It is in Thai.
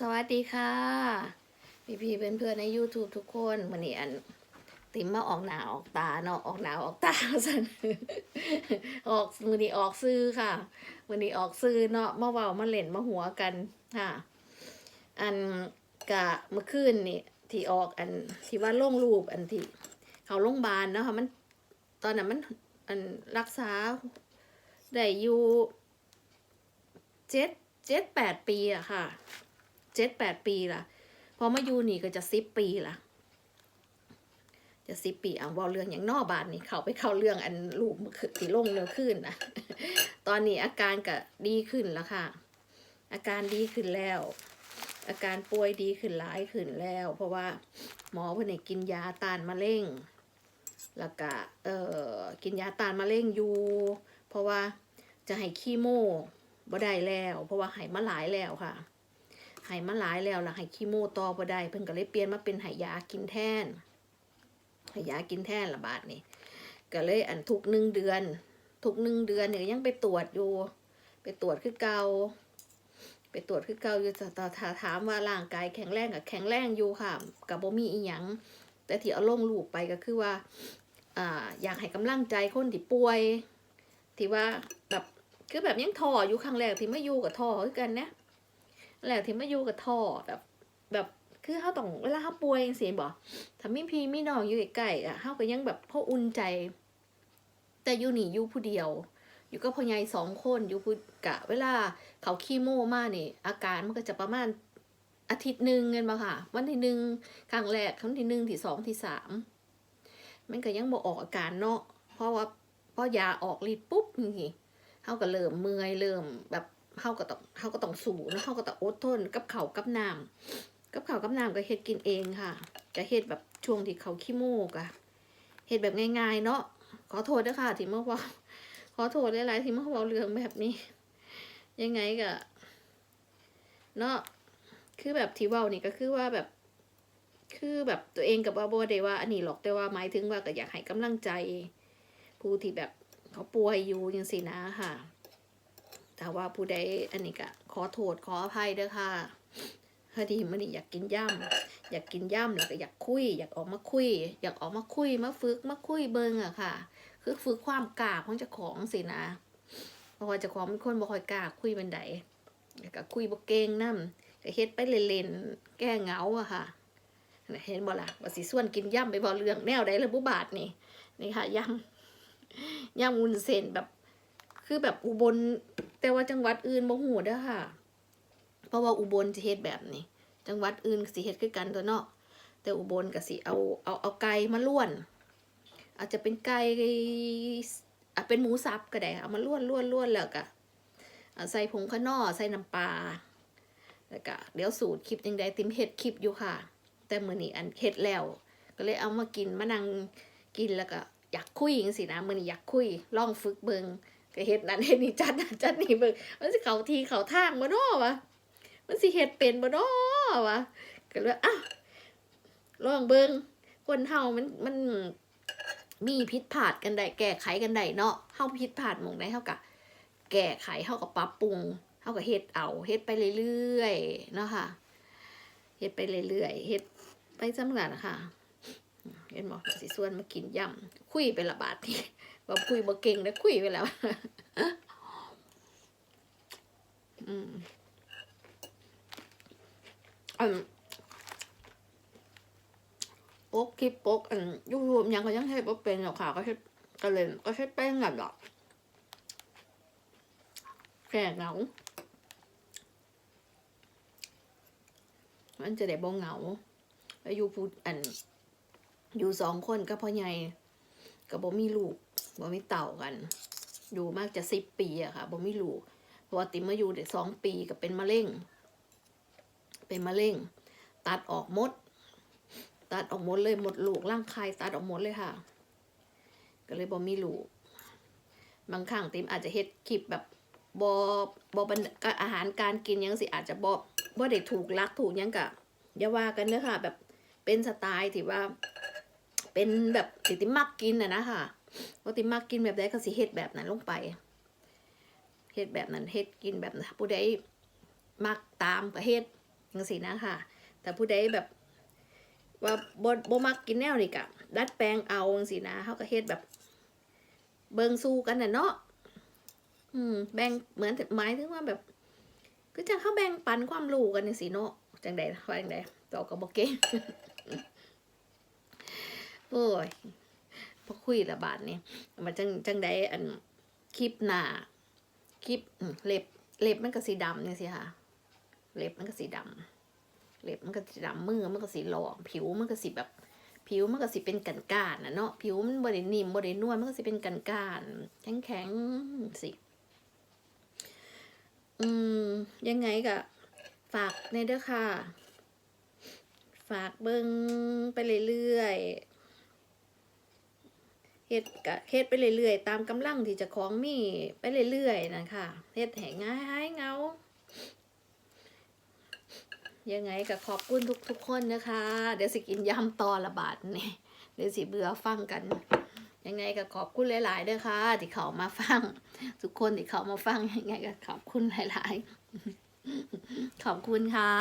สวัสดีค่ะ พี่พี่เพื่อนเพื่อนๆใน YouTube ทุกคนวันนี้อัน ติมมาออกหนาออกตาเนาะออกหนาออกตาสันออกวันนี้ออกซื้อค่ะวันนี้ออกซื้อเนาะมาเว้ามาเล่นมาหัวกันค่ะ อันกะเมื่อคืนนี่ที่ออกอันที่ว่าลงรูปอันที่เขาโรงพยาบาลเนาะค่ะมันตอนนั้นมันอันรักษาได้อยู่เจ็ดเจ็ดแปดปีอะค่ะ เจ็ดแปดปีละพอมาอยู่นี่ก็จะสิบปีละจะสิบปีเอาเว่าเรื่องอย่างนอบานนี่เขาไปเข้าเรื่องอันรูปที่ลงเร็วขึ้นนะตอนนี้อาการก็ดีขึ้นแล้วค่ะ อาการดีขึ้นแล้ว อาการป่วยดีขึ้นหลายขึ้นแล้ว เพราะว่าหมอเพิ่นกินยาต้านมะเร็งแล้วก็เอ่อกินยาต้านมะเร็งอยู่ เพราะว่าจะให้คีโมบ่ได้แล้ว เพราะว่าให้มาหลายแล้วค่ะ ใหายมาหลายแล้วล่ะใหายคีโมต่อบ่ได้เพิ่นก็เลยเปลี่ยนมาเป็นใหายยากินแทนใหายยากินแทนละบาดนี่ก็เลยอันทุกหนึ่งเดือน ทุกหนึ่งเดือนเนี่ยยังไปตรวจอยู่ ไปตรวจคือเกาไปตรวจคือเกาอยู่ต่แต่ถ้าถามว่าร่างกายแข็งแรงกับแข็งแรงอยู่ค่ะกับบ่มีอีหยังแต่ที่เอาลงรูปไปก็คือว่าอ่าอยากให้กำลังใจคนที่ป่วย ที่ว่าแบบคือแบบยังท่ออยู่ครั้งแรกที่มาอยู่กับท่อคือกันนะ แล้วที่มาอยู่กับท่อแบบแบบคือเขาต้องเวลาเขาป่วยจังซี่บ่ถ้ามีพี่มีน้องอยู่ใกล้ๆอะเขาก็ยังแบบพออุ่นใจ แต่อยู่หนีอยู่ผู้เดียว อยู่กับพ่อใหญ่สองคนอยู่ผู้กะ เวลาเขาคีโมมากนี่อาการมันก็จะประมาณอาทิตย์หนึ่งเงินมาค่ะ วันที่หนึ่งครั้งแรกครั้งที่หนึ่งที่สองที่สามมันก็ยังบ่ออกอาการเนาะเพราะว่าพอยาออกฤทธิ์ปุ๊บนี่เขาก็เริ่มเมื่อยเริ่มแบบ เฮาก็ต้องเฮาก็ต้องสู้นะเฮาก็ต้องอดทนกับเขากับน้ำกับเขากับน้ำก็เฮ็ดกินเองค่ะก็เฮ็ดแบบช่วงที่เขาขี้โมกอะเฮ็ดแบบง่ายๆเนาะขอโทษด้วยค่ะที่เมื่อวานขอโทษหลายๆที่เมื่อวานเรื่องแบบนี้ ยังไงก็เนาะคือแบบที่ว้านี่ก็คือว่าแบบ คือแบบตัวเองกับว่าบ่ได้ว่าอันนี้หรอกแต่ว่าหมายถึงว่าก็อยากให้กำลังใจ ผู้ที่แบบเขาป่วยอยู่จังซี่นะค่ะ แต่ว่าผู้ใดอันนี้ก็ขอโทษขออภัยเด้อค่ะพอดีมันนี่อยากกินย่ำอยากกินย่ำแล้วก็อยากคุย อยากออกมาคุย อยากออกมาคุยมาฝึกมาคุยเบิงอะค่ะ คือฝึกความกล้าของเจ้าของสินะเพราะว่าเจ้าของเป็นคนบ่ค่อยกล้าคุยบันไดแล้วก็คุยบ่เก่งนำก็เฮ็ดไปเล่นๆแก้เหงาอะค่ะน่ะเห็นบ่ล่ะว่าสิส่วนกินย่ำไปบ่เรื่องแนวใดละบุบาทนี่นี่ค่ะย่ำย่ำวุ้นเส้นแบบ คือแบบอุบล แต่ว่าจังหวัดอื่นบ่ฮู้เด้อค่ะ เพราะว่าอุบลสิเฮ็ดแบบนี้ จังหวัดอื่นสิเฮ็ดคือกันตัวเนาะ แต่อุบลก็สิเอาเอาเอาไก่มาล้วน อาจจะเป็นไก่อาจเป็นหมูสับก็ได้ เอามาล้วนล้วนล้วนแล้วก็เอาใส่ผงขนอใส่น้ำปลา แล้วก็เดี๋ยวสูตรคลิปยังไดติมเฮ็ดคลิปอยู่ค่ะ แต่มื้อนี้อันเฮ็ดแล้ว ก็เลยเอามากินมานั่งกินแล้วก็อยากคุยจังซี่นะมื้อนี้อยากคุยลองฝึกเบิ่ง ก็เฮ็ดนั้นเฮ็ดนี่จัดนั้นจัดนี่เบิ่งมันสิเขาทีเขาทางบ่น้อวะมันสิเฮ็ดเป็นบ่น้อวะก็เลยอะลองเบิ่งคนเฮามันมันมีผิดพลาดกันได้แก้ไขกันได้เนาะเฮาผิดพลาดหม่องใดเฮาก็แก้ไขเฮาก็ปรับปรุงเฮาก็เฮ็ดเอาเฮ็ดไปเรื่อยๆเนาะค่ะเฮ็ดไปเรื่อยๆเฮ็ดไปจังนั้นค่ะเห็นบ่สิส่วนมากินยำคุยไปละบาทนี่ ว่คุยบ่เก่งนะคุยไปแล้วอืมอันโป๊กคลิปโป๊กอันยูทูบยังก็ยังให้บ่เป็นหรอกค่ะ ก็ใช้ก็เลยก็ใช้แป้งแบบดอกแก่เหงา มันจะได้บ่เหงาแล้วอยู่พูดอัน อยู่สองคนก็พ่อใหญ่กับบ่มีลูก บ่มีเต่ากัน อยู่มากจะสิบปีอะค่ะบ่มีลูกเพราะว่าติมมาอยู่เด็กสองปีก็เป็นมะเร็ง เป็นมะเร็ง ตัดออกมด ตัดออกหมดเลยหมดลูกร่างกายตัดออกหมดเลยค่ะ ก็เลยบ่มีลูก บางครั้งติมอาจจะเฮ็ดคลิปแบบบ่บ่บันก็อาหารการกินยังสิอาจจะบ่บ่ได้ถูกลักถูกยังกะอย่าว่ากันเด้อค่ะ แบบเป็นสไตล์ที่ว่า เป็นแบบสิติมักกินอะนะค่ะ ว่าติมักกินแบบใดก็สิเฮ็ดแบบนั้นลงไปเฮ็ดแบบนั้นเฮ็ดกินแบบนั้นผู้ใดมักตามก็เฮ็ดจังซี่นะค่ะ แต่ผู้ใดแบบว่าบ่บ่มักกินแนวนี่กะดัดแปลงเอาจังซี่นะเฮาก็เฮ็ดแบบ เบิ่งสู้กันน่ะเนาะอืมแบ่งเหมือนหมายถึงว่าแบบก็จังเขาแบ่งปันความรู้กันจังซี่เนาะจังใดว่าจังใดตอก็บ่เก่งโอ้ย พอคุยละบาทนี่มันจังจังใดอันคลิปหน้าคลิปเล็บเล็บมันก็สีดำนี่สิค่ะเล็บมันก็สีดำเล็บมันก็สีดำมือมันก็สีหลอกผิวมันก็สีแบบ ผิวมันก็สิเป็นกันก้านนะเนาะผิวมันบรินิ่มบรินวลมันก็สิเป็นกันก้านแข็งแข็งสิอืมยังไงก็ฝากในเด้อค่ะ ฝากเบิ้งไปเรื่อยๆ เฮ็ดกะเฮ็ดไปเรื่อยๆ ตามกำลังที่จะของมีไปเรื่อยๆนะคะเฮ็ดแห่ง่ายเงายังไงก็ขอบคุณทุกๆคนนะคะ เดี๋ยวสิกินยำตอละบาทนี่เดี๋ยวสิเบื่อฟังกัน ยังไงก็ขอบคุณหลายๆด้อค่ะ ที่เขามาฟัง ทุกคนที่เขามาฟังยังไงก็ขอบคุณหลายๆ ขอบคุณค่ะ